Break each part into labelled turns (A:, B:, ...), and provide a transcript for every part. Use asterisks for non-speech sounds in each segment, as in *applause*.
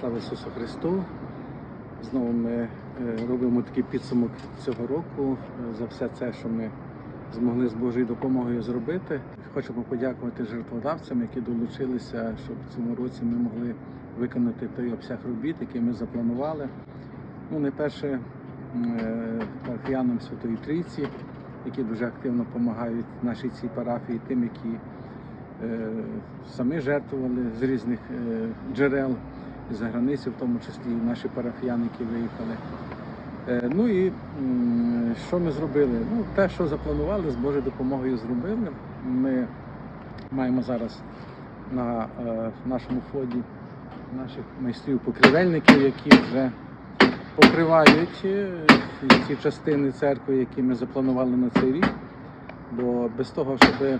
A: Слава Ісусу Христу! Знову ми е, робимо такий підсумок цього року е, за все це, що ми змогли з Божою допомогою зробити. Хочемо подякувати жертводавцям, які долучилися, щоб в цьому році ми могли виконати той обсяг робіт, який ми запланували. Ну, найперше м, е, парафіянам Святої Трійці, які дуже активно допомагають нашій цій парафії, тим, які самі жертвували з різних е, з-за границі, в тому числі і наші парафіяни, які виїхали. Е, Ну і що ми зробили? Ну, те, що запланували, з Божою допомогою зробили. Ми маємо зараз на е, нашому вході наших майстрів-покривельників, які вже покривають е, ті частини церкви, які ми запланували на цей рік. Бо без того, щоб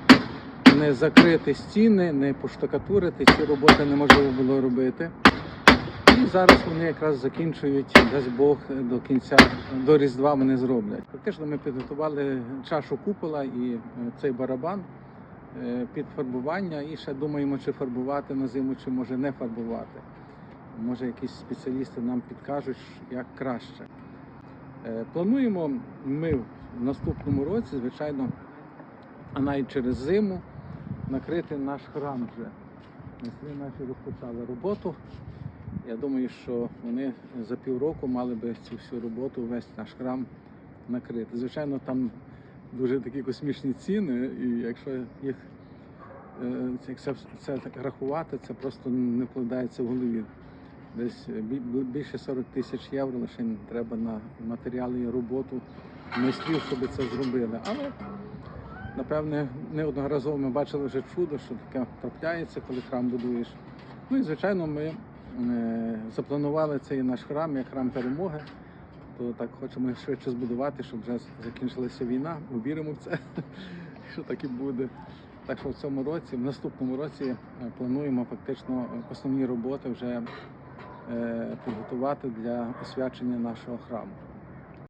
A: не закрити стіни, не поштукатурити, ці роботи неможливо було робити. Зараз вони якраз закінчують, дасть Бог, до кінця, до Різдва вони зроблять. Фактично ми підготували чашу купола і е, цей барабан е, під фарбування. І ще думаємо, чи фарбувати на зиму, чи може не фарбувати. Може, якісь спеціалісти нам підкажуть, як краще. Е, Плануємо ми в наступному році, звичайно, а навіть через зиму накрити наш храм вже. Майстри наші розпочали роботу. Я думаю, що вони за півроку мали би цю всю роботу весь наш храм накрити. Звичайно, там дуже такі космічні ціни, і якщо їх е, це, це так рахувати, це просто не вкладається в голові. Десь бі- бі- більше 40 тисяч євро лише треба на матеріали і роботу майстрів, щоб це зробили. Але напевне неодноразово ми бачили вже чудо, що таке трапляється, коли храм будуєш. Ну і звичайно, ми запланували цей наш храм як храм перемоги. То так хочемо швидше збудувати, щоб вже закінчилася війна. Ми віримо в це, *laughs* що так і буде. Так що в цьому році, в наступному році е, плануємо фактично основні роботи вже е, підготувати для освячення нашого храму.